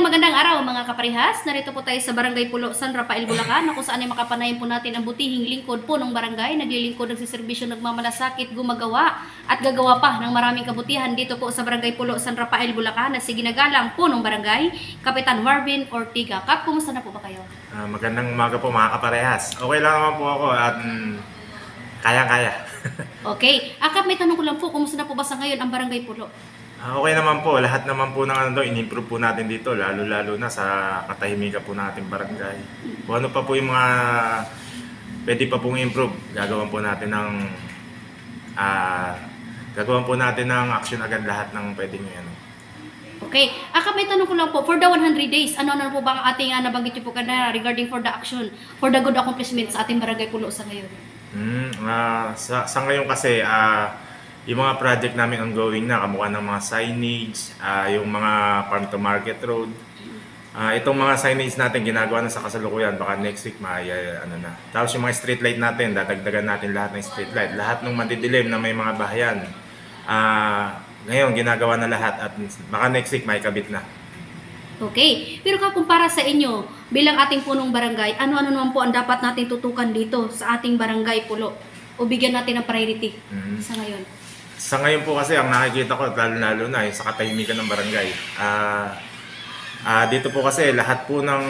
Magandang magandang araw mga kaparihas. Narito po tayo sa Barangay Pulo, San Rafael, Bulacan kung saan ay makapanayin po natin ang butihing lingkod po ng barangay. Naglilingkod, nagsiservisyo, nagmamalasakit, gumagawa at gagawa pa ng maraming kabutihan dito po sa Barangay Pulo, San Rafael, Bulacan na siginagalang po ng barangay, Kapitan Marvin Ortiga. Kap, kumusta na po ba kayo? Ah, magandang umaga po mga kaparehas. Okay lang naman po ako at mm, kayang-kaya. Okay. Ah, Kap, may tanong ko lang po, kumusta na po ba sa ngayon ang Barangay Pulo? Ah, okay naman po, lahat naman po ng ano daw, in-improve po natin dito, lalo-lalo na sa katahimikan po nating barangay. Kung ano pa po yung mga pwede pa pong improve, gagawin po natin ng ah gagawin po natin ng action agad lahat ng pwedeng ano. Okay. Ah, may tanong ko lang po, for the 100 days, ano na po ba ang ating uh, nabanggit niyo po kanina regarding for the action, for the good accomplishment sa ating Barangay Pulo sa ngayon? Hmm, ah, sa, sa ngayon kasi, ah, yung mga project namin ongoing na, kamukha ng mga signage, ah, yung mga farm to market road. Ah, itong mga signage natin, ginagawa na sa kasalukuyan, baka next week, may, ah, ano na. Tapos yung mga street light natin, dadagdagan natin lahat ng street light. Lahat ng mandidilim na may mga bahayan. Ah, ngayon, ginagawa na lahat at baka next week, may kabit na. Okay. Pero kung para sa inyo, bilang ating punong barangay, ano-ano naman po ang dapat natin tutukan dito sa ating barangay pulo? O bigyan natin ng priority Mhm. sa ngayon? Sa ngayon po kasi, ang nakikita ko, lalo-lalo na, eh, sa katahimikan ng barangay. Ah, ah, dito po kasi, lahat po ng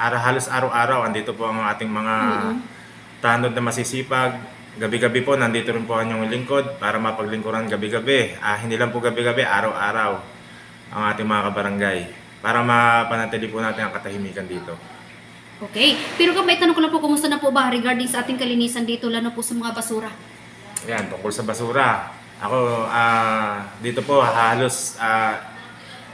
ara, halos araw-araw, andito po ang ating mga Mhm. tanod na masisipag. Gabi-gabi po, nandito rin po ang inyong lingkod para mapaglingkuran gabi-gabi. Ah, hindi lang po gabi-gabi, araw-araw ang ating mga kabarangay para mapanatili po natin ang katahimikan dito. Okay. Pero kung may tanong ko lang po, kumusta na po ba regarding sa ating kalinisan dito, lalo po sa mga basura? Yan, tungkol sa basura. Ako, ah, dito po halos ah,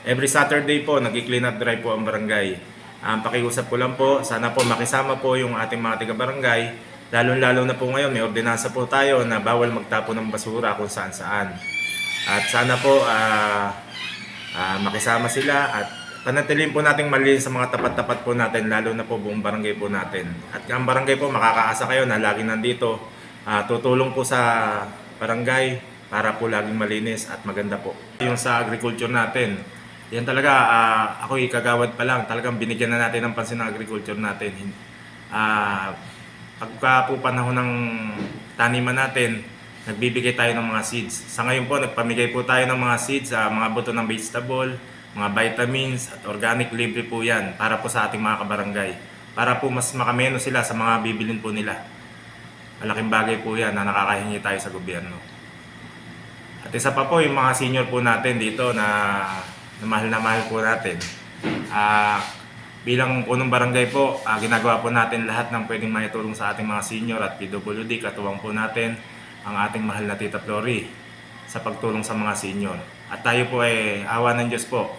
every Saturday po nag-clean up drive po ang barangay. Ang pakiusap ko lang po, sana po makisama po yung ating mga taga-barangay. Lalo-lalo na po ngayon, may ordinansa po tayo na bawal magtapon ng basura kung saan-saan. At sana po ah, ah, makisama sila at panatilihin po nating malinis sa mga tapat-tapat po natin, lalo na po buong barangay po natin. At ang barangay po, makakaasa kayo na lagi nandito. Ah, tutulong po sa barangay para po laging malinis at maganda po. Yung sa agriculture natin, yan talaga, ah, ako ikagawad pa lang, talagang binigyan na natin ng pansin ng agriculture natin. Ah, pagka po panahon ng taniman natin, nagbibigay tayo ng mga seeds. Sa ngayon po, nagpamigay po tayo ng mga seeds, sa mga buto ng vegetable, mga vitamins at organic libre po yan para po sa ating mga kabarangay. Para po mas makameno sila sa mga bibilin po nila. Malaking bagay po yan na nakakahingi tayo sa gobyerno. At isa pa po yung mga senior po natin dito na, na mahal na mahal po natin. Ah, bilang punong barangay po, ah, ginagawa po natin lahat ng pwedeng maitulong sa ating mga senior at PWD. Katuwang po natin ang ating mahal na Tita Flori sa pagtulong sa mga senior. At tayo po ay awa ng Diyos po.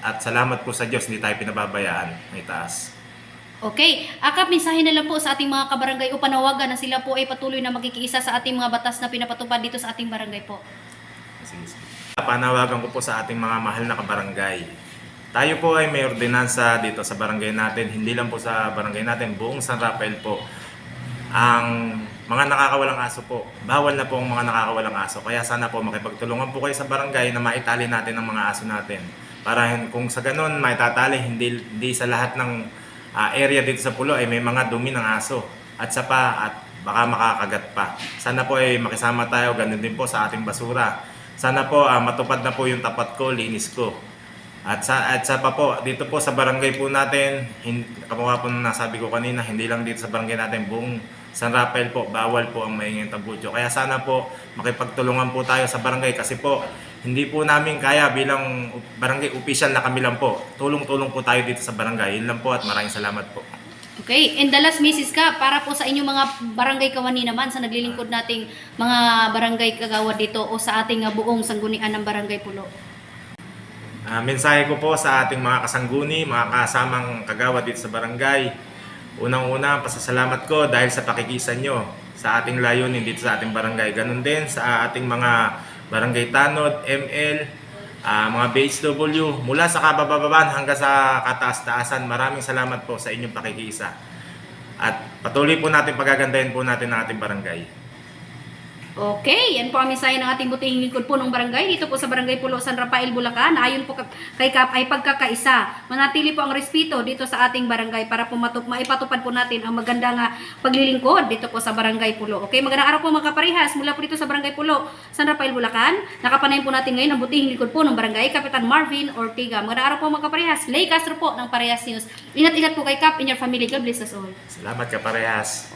At salamat po sa Diyos, hindi tayo pinababayaan ng itaas. Okay. Akap, mensahe na lang po sa ating mga kabarangay o panawagan na sila po ay patuloy na magkikiisa sa ating mga batas na pinapatupad dito sa ating barangay po. Sige. Panawagan ko po sa ating mga mahal na kabarangay. Tayo po ay may ordinansa dito sa barangay natin, hindi lang po sa barangay natin, buong San Rafael po. Ang mga nakakawalang aso po, bawal na po ang mga nakakawalang aso. Kaya sana po makipagtulungan po kayo sa barangay na maitali natin ang mga aso natin. Para kung sa ganun maitatali, hindi, hindi sa lahat ng ah, area dito sa pulo ay may mga dumi ng aso. At sa pa, at baka makakagat pa. Sana po ay makisama tayo, ganun din po sa ating basura. Sana po ah, matupad na po yung tapat ko, linis ko. At sa at sa pa po dito po sa barangay po natin, hin, kamukha po na nasabi ko kanina, hindi lang dito sa barangay natin, buong San Rafael po, bawal po ang maingay tambutso. Kaya sana po makipagtulungan po tayo sa barangay kasi po hindi po namin kaya bilang barangay official na kami lang po. Tulong-tulong po tayo dito sa barangay. Yun lang po at maraming salamat po. Okay, and the last message ka para po sa inyong mga barangay kawani naman sa naglilingkod nating mga barangay kagawad dito o sa ating uh, buong sanggunian ng barangay Pulo. Ah, mensahe ko po sa ating mga kasangguni, mga kasamang kagawad dito sa barangay. Unang-una, ang pasasalamat ko dahil sa pakikisan nyo sa ating layunin dito sa ating barangay. Ganun din sa ating mga barangay tanod, ML, ah, mga BHW, mula sa kabababan hanggang sa kataas-taasan. Maraming salamat po sa inyong pakikisa. At patuloy po natin pagagandahin po natin ang ating barangay. Okay, yan po ang mensahe ng ating butihing lingkod po ng barangay. Dito po sa barangay Pulo San Rafael, Bulacan. Ayon po ka- kay Kap ay pagkakaisa. Manatili po ang respeto dito sa ating barangay para po matup maipatupad po natin ang magandang ah, paglilingkod dito po sa barangay Pulo. Okay, magandang araw po mga kaparehas. Mula po dito sa barangay Pulo, San Rafael, Bulacan. Nakapanayin po natin ngayon ang butihing lingkod po ng barangay, Kapitan Marvin Ortiga. Magandang araw po mga kaparehas. Lay Castro po ng Parehas News. Ingat-ingat po kay Kap in your family. God bless us all. Salamat ka parehas.